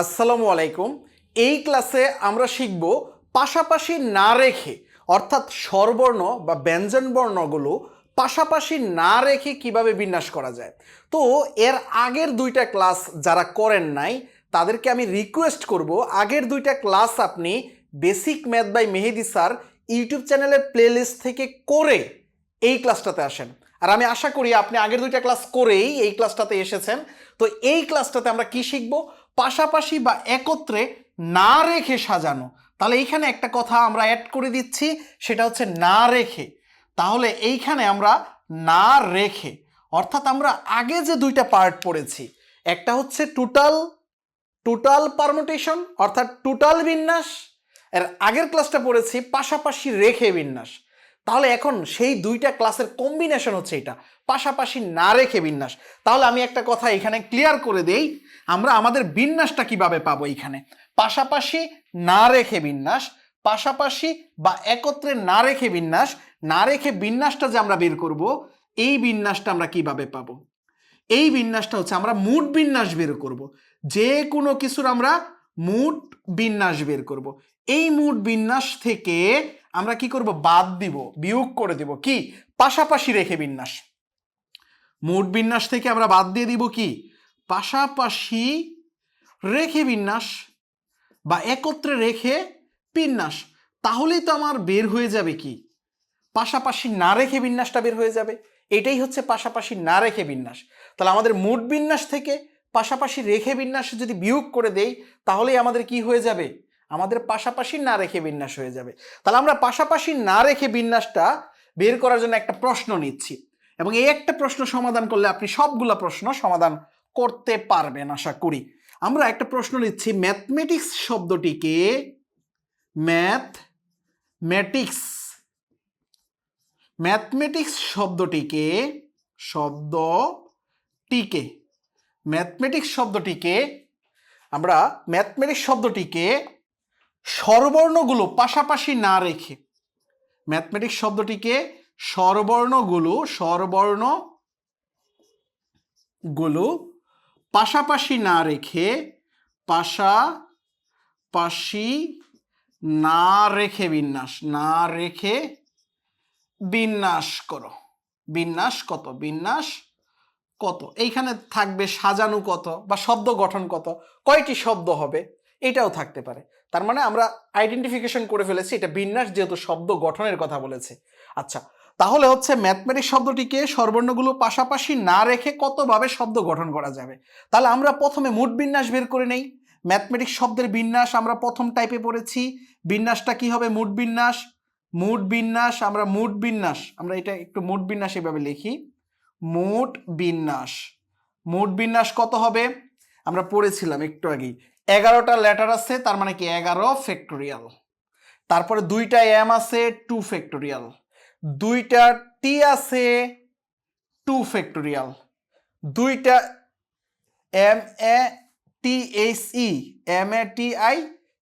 আসসালামু আলাইকুম। এই ক্লাসে আমরা শিখব পাশাপাশি না রেখে, অর্থাৎ স্বরবর্ণ বা ব্যঞ্জন বর্ণগুলো পাশাপাশি না রেখে কীভাবে বিন্যাস করা যায়। তো এর আগের দুইটা ক্লাস যারা করেন নাই, তাদেরকে আমি রিকোয়েস্ট করব, আগের দুইটা ক্লাস আপনি basic math by Mehedi sir YouTube চ্যানেলের প্লেলিস্ট থেকে করে এই ক্লাসটাতে আসেন। আর আমি আশা করি আপনি আগের দুইটা ক্লাস করেই এই ক্লাসটাতে এসেছেন। তো এই ক্লাসটাতে আমরা কি শিখব? পাশাপাশি বা একত্রে না রেখে সাজানো। তাহলে এইখানে একটা কথা আমরা অ্যাড করে দিচ্ছি, সেটা হচ্ছে না রেখে। তাহলে এইখানে আমরা না রেখে, অর্থাৎ আমরা আগে যে দুইটা পার্ট পড়েছি, একটা হচ্ছে টোটাল টোটাল পারমোটেশন অর্থাৎ টোটাল বিন্যাস, এর আগের ক্লাসটা পড়েছি, পাশাপাশি রেখে বিন্যাস। তাহলে এখন সেই দুইটা ক্লাসের কম্বিনেশন হচ্ছে এটা, পাশাপাশি না রেখে বিন্যাস। তাহলে আমি একটা কথা এখানে ক্লিয়ার করে দেই আমরা আমাদের বিন্যাসটা কীভাবে পাবো এইখানে? পাশাপাশি না রেখে বিন্যাস, পাশাপাশি বা একত্রে না রেখে বিন্যাস, না রেখে বিন্যাসটা যে আমরা বের করব, এই বিন্যাসটা আমরা কীভাবে পাবো? এই বিন্যাসটা হচ্ছে আমরা মুড বিন্যাস বের করব। যে কোনো কিছুর আমরা মুড বিন্যাস বের করব। এই মুড বিন্যাস থেকে আমরা কি করব? বাদ দিব, বিয়োগ করে দিব। কি? পাশাপাশি রেখে বিন্যাস। মুড বিন্যাস থেকে আমরা বাদ দিয়ে দিব কি? পাশাপাশি রেখে বিন্যাস বা একত্রে রেখে বিন্যাস, তাহলেই তো আমার বের হয়ে যাবে কি? পাশাপাশি না রেখে বিন্যাসটা বের হয়ে যাবে। এটাই হচ্ছে পাশাপাশি না রেখে বিন্যাস। তাহলে আমাদের মুড বিন্যাস থেকে পাশাপাশি রেখে বিন্যাস যদি বিয়োগ করে দেই, তাহলেই আমাদের কি হয়ে যাবে? আমাদের পাশাপাশি না রেখে বিন্যাস হয়ে যাবে। তাহলে আমরা পাশাপাশি না রেখে বিন্যাসটা বের করার জন্য একটা প্রশ্ন নিচ্ছি। এবং এই একটা প্রশ্ন সমাধান করলে আপনি সবগুলা প্রশ্ন সমাধান করতে পারবেন, আশা করি। আমরা একটা প্রশ্ন নিচ্ছি ম্যাথমেটিক্স শব্দটিকে ম্যাথ ম্যাটিক্স ম্যাথমেটিক্স শব্দটিকে শব্দটিকে, ম্যাথমেটিক্স শব্দটিকে, আমরা ম্যাথমেটিক্স শব্দটিকে স্বরবর্ণগুলো পাশাপাশি না রেখে, ম্যাথমেটিক্স শব্দটিকে স্বরবর্ণগুলো স্বরবর্ণগুলো পাশাপাশি না রেখে পাশাপাশি না রেখে বিন্যাস, না রেখে বিন্যাস করো। বিন্যাস কত? বিন্যাস কত? এইখানে থাকবে সাজানো কত বা শব্দ গঠন কত? কয়টি শব্দ হবে? এটাও থাকতে পারে। তার মানে আমরা আইডেন্টিফিকেশন করে ফেলেছি, এটা বিন্যাস যেহেতু শব্দ গঠনের কথা বলেছে। আচ্ছা তাহলে হচ্ছে ম্যাথমেটিক্স শব্দটিকে স্বরবর্ণগুলো পাশাপাশি না রেখে কতভাবে শব্দ গঠন করা যাবে? তাহলে আমরা প্রথমে মুড বিন্যাস বের করে নেই। ম্যাথমেটিক্স শব্দের বিন্যাস আমরা প্রথম টাইপে পড়েছি। বিন্যাসটা কি হবে? মুড বিন্যাস। মুড বিন্যাস আমরা মুড বিন্যাস, আমরা এটা একটু মুড বিন্যাস এভাবে লিখি। মুড বিন্যাস। মুড বিন্যাস কত হবে? আমরা পড়েছিলাম একটু আগেই। এগারোটা লেটার আছে, তার মানে কি? এগারো ফ্যাক্টোরিয়াল তারপরে দুইটা এম আছে টু ফ্যাক্টোরিয়াল দুইটা টি আছে টু ফ্যাক্টোরিয়াল দুইটা M A T H E M A T I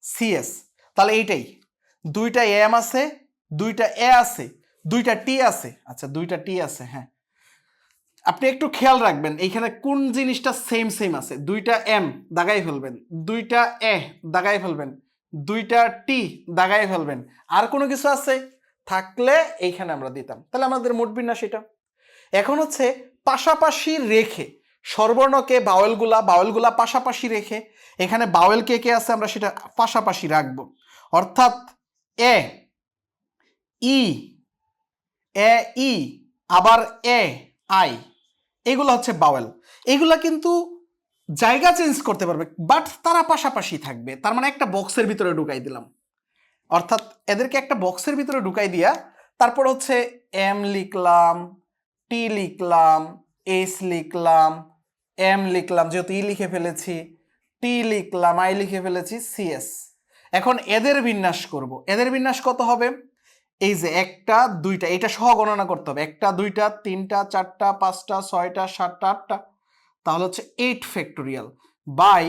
C S তাহলে এইটাই। দুইটা এম আছে, দুইটা এ আছে, দুইটা টি আছে। আচ্ছা দুইটা টি আছে হ্যাঁ। আপনি একটু খেয়াল রাখবেন, এইখানে কোন জিনিসটা সেম সেম আছে? দুইটা এম দাগাই ফেলবেন, দুইটা এ দাগাই ফেলবেন, দুইটা টি দাগাই ফেলবেন, আর কোনো কিছু আছে? থাকলে এইখানে আমরা দিতাম। তাহলে আমাদের মোট বিন্যাস এটা। এখন হচ্ছে পাশাপাশি রেখে স্বরবর্ণকে বাওয়েলগুলা বাওয়েলগুলা পাশাপাশি রেখে, এখানে বাওয়েল কে কে আছে আমরা সেটা পাশাপাশি রাখব। অর্থাৎ এ, ই এ, ই, আবার এ, আই, এগুলো হচ্ছে বাওয়েল এগুলা কিন্তু জায়গা চেঞ্জ করতে পারবে, বাট তারা পাশাপাশি থাকবে। তার মানে একটা বক্সের ভিতরে ঢুকাই দিলাম। অর্থাৎ এদেরকে একটা বক্সের ভিতরে ঢুকাই দিয়া তারপর হচ্ছে এম লিখলাম টি লিখলাম এস লিখলাম এম লিখলাম, যেহেতু ই লিখে ফেলেছি টি লিখলাম আই লিখে ফেলেছি সিএস এখন এদের বিন্যাস করব। এদের বিন্যাস কত হবে? এই যে একটা, দুইটা, এটা সহ গণনা করতে হবে। একটা, দুইটা, তিনটা, চারটা, পাঁচটা, ছয়টা, সাতটা, আটটা। তাহলে হচ্ছে এইট ফ্যাক্টোরিয়াল বাই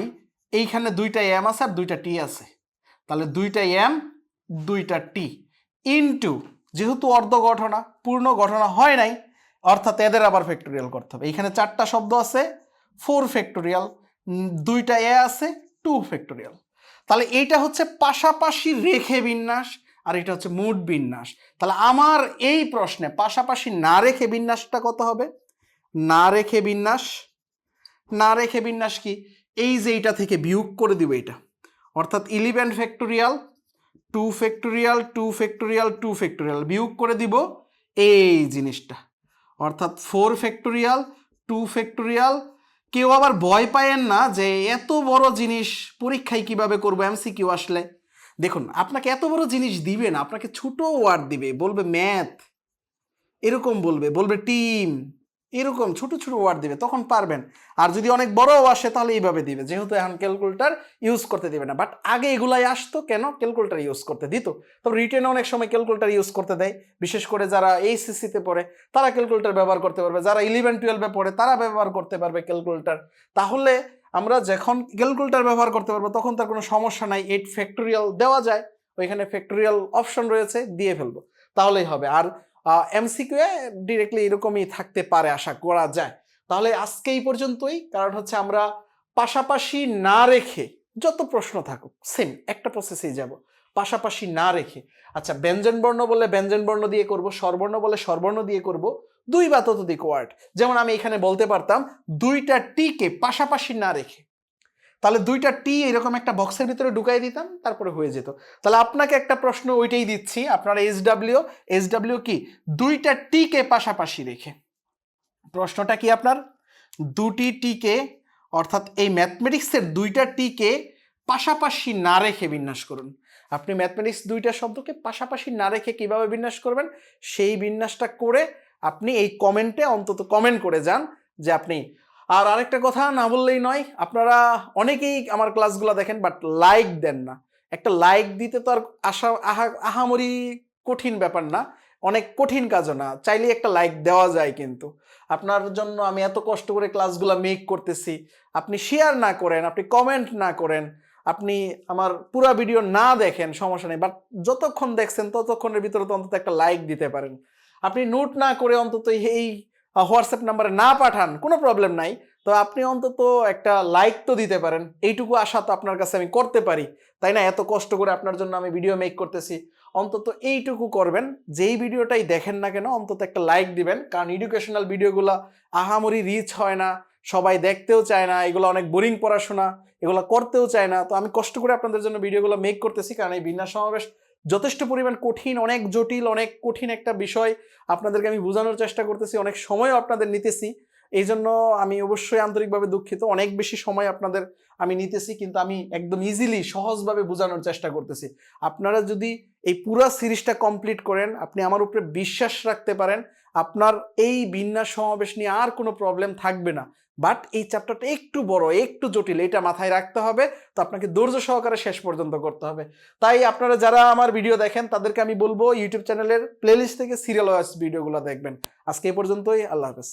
এইখানে দুইটা এম আছে আর দুইটা টি আছে। তাহলে দুইটা এম দুইটা টি ইনটু যেহেতু অর্ধ ঘটনা পূর্ণ ঘটনা হয় নাই, অর্থাৎ এদের আবার ফ্যাক্টোরিয়াল করতে হবে। এইখানে চারটা শব্দ আছে ফোর ফ্যাক্টোরিয়াল দুইটা এ আছে টু ফ্যাক্টোরিয়াল তাহলে এইটা হচ্ছে পাশাপাশি রেখে বিন্যাস, আর এটা হচ্ছে মুড বিন্যাস। তাহলে আমার এই প্রশ্নে পাশাপাশি না রেখে বিন্যাসটা কত হবে? না রেখে বিন্যাস, না রেখে বিন্যাস কি? এই যে এইটা থেকে বিয়োগ করে দিব এটা অর্থাৎ eleven factorial two factorial two factorial two factorial. বিয়োগ করে দিব এই জিনিসটা। অর্থাৎ ফোর ফ্যাক্টোরিয়াল, টু ফ্যাক্টোরিয়াল। কেউ আবার ভয় পায়েন না যে এত বড় জিনিস পরীক্ষায় কীভাবে করব, এমসিকিউ আসলে। দেখুন, আপনাকে এত বড় জিনিস দিবে না, আপনাকে ছোট ওয়ার্ড দিবে, বলবে ম্যাথ। এরকম বলবে বলবে টিম। এরকম ছোট ছোট ওয়ার্ড দিবে, তখন পারবেন। আর যদি অনেক বড়ও আসে, তাহলে এইভাবে দিবে। যেহেতু এখন ক্যালকুলেটার ইউজ করতে দিবে না। বাট আগে এগুলাই আসতো, কেন? ক্যালকুলেটার ইউজ করতে দিত। তবে রিটেনে অনেক সময় ক্যালকুলেটার ইউজ করতে দেয়। বিশেষ করে যারা এইচএসসিতে পড়ে, তারা ক্যালকুলেটার ব্যবহার করতে পারবে। যারা ইলেভেন টুয়েলভে পড়ে, তারা ব্যবহার করতে পারবে ক্যালকুলেটার তাহলে আমরা যখন ক্যালকুলেটার ব্যবহার করতে পারব, তখন তার কোনো সমস্যা নাই। এইট ফ্যাক্টোরিয়াল দেওয়া যায়। ওইখানে ফ্যাক্টোরিয়াল অপশন রয়েছে, দিয়ে ফেলব। তাহলেই হবে। আর এমসিকিউ ডিরেক্টলি এরকমই থাকতে পারে আশা করা যায়। তাহলে আজকে এই পর্যন্তই। কারণ হচ্ছে আমরা পাশাপাশি না রেখে যত প্রশ্ন থাকুক সেম একটা প্রসেসেই যাব। পাশাপাশি না রেখে। আচ্ছা ব্যঞ্জন বর্ণ বলে ব্যঞ্জন বর্ণ দিয়ে করব, স্বরবর্ণ বলে স্বরবর্ণ দিয়ে করব, দুই বা ততোধিক ওয়ার্ড যেমন আমি এখানে বলতে পারতাম, দুইটা টিকে পাশাপাশি না রেখে। তাহলে দুইটা টি এরকম একটা বক্সের ভিতরে ঢুকাই দিতাম, তারপরে হয়ে যেত। তাহলে আপনাকে একটা প্রশ্ন ওইটাই দিচ্ছি, আপনার এইচ ডাব্লিউ এইচ ডাব্লিউ কি দুইটা টিকে পাশাপাশি রেখে। প্রশ্নটা কি আপনার? দুটি টিকে, অর্থাৎ এই ম্যাথমেটিক্সের দুইটা টিকে পাশাপাশি না রেখে বিন্যাস করুন। আপনি ম্যাথমেটিক্স দুইটা শব্দকে পাশাপাশি না রেখে কীভাবে বিন্যাস করবেন? সেই বিন্যাসটা করে আপনি এই কমেন্টে অন্তত কমেন্ট করে যান যে আপনি আর আরেকটা কথা না বললেই নয়, আপনারা অনেকেই আমার ক্লাসগুলো দেখেন বাট লাইক দেন না। একটা লাইক দিতে তো আর আশা, আহা, আহামরি কঠিন ব্যাপার না, অনেক কঠিন কাজও না, চাইলেই একটা লাইক দেওয়া যায় কিন্তু। আপনার জন্য আমি এত কষ্ট করে ক্লাসগুলো মেক করতেছি, আপনি শেয়ার না করেন, আপনি কমেন্ট না করেন, আপনি আমার পুরা ভিডিও না দেখেন, সমস্যা নেই বাট যতক্ষণ দেখছেন ততক্ষণের ভিতরে তো অন্তত একটা লাইক দিতে পারেন। আপনি নোট না করে অন্তত এই হোয়াটসঅ্যাপ নাম্বারে না পাঠান, কোনো প্রবলেম নাই। তো আপনি অন্তত একটা লাইক তো দিতে পারেন। এইটুকু আশা তো আপনার কাছে আমি করতে পারি। তাই না? এত কষ্ট করে আপনার জন্য আমি ভিডিও মেক করতেছি। অন্তত এইটুকু করবেন। যেই ভিডিওটাই দেখেন না কেন, অন্তত একটা লাইক দিবেন। কারণ এডুকেশনাল ভিডিওগুলো আহামরি রিচ হয় না। সবাই দেখতেও চায় না। এগুলো অনেক বোরিং পড়াশোনা। এগুলো করতেও চায় না। তো আমি কষ্ট করে আপনাদের জন্য ভিডিওগুলো মেক করতেছি। কারণ এই বিন্যাস সমাবেশ যথেষ্ট পরিমাণ কঠিন, অনেক জটিল, অনেক কঠিন একটা বিষয় আপনাদেরকে আমি বোঝানোর চেষ্টা করতেছি, অনেক সময়ও আপনাদের নিতেছি। এই জন্য আমি অবশ্যই আন্তরিকভাবে দুঃখিত। অনেক বেশি সময় আপনাদের আমি নিতেছি, কিন্তু আমি একদম ইজিলি সহজভাবে বোঝানোর চেষ্টা করতেছি। আপনারা যদি এই পুরো সিরিজটা কমপ্লিট করেন, আপনি আমার উপরে বিশ্বাস রাখতে পারেন, আপনার এই বিন্যাস সমাবেশ নিয়ে আর কোনো প্রবলেম থাকবে না। বাট এই চ্যাপ্টারটা একটু বড়, একটু জটিল, এটা মাথায় রাখতে হবে। তো আপনাকে ধৈর্য সহকারে শেষ পর্যন্ত করতে হবে। তাই আপনারা যারা আমার ভিডিও দেখেন, তাদেরকে আমি বলব ইউটিউব চ্যানেলের প্লেলিস্ট থেকে সিরিয়াল ওয়াইজ ভিডিওগুলো দেখবেন। আজকে এই পর্যন্তই, আল্লাহ হাফেজ।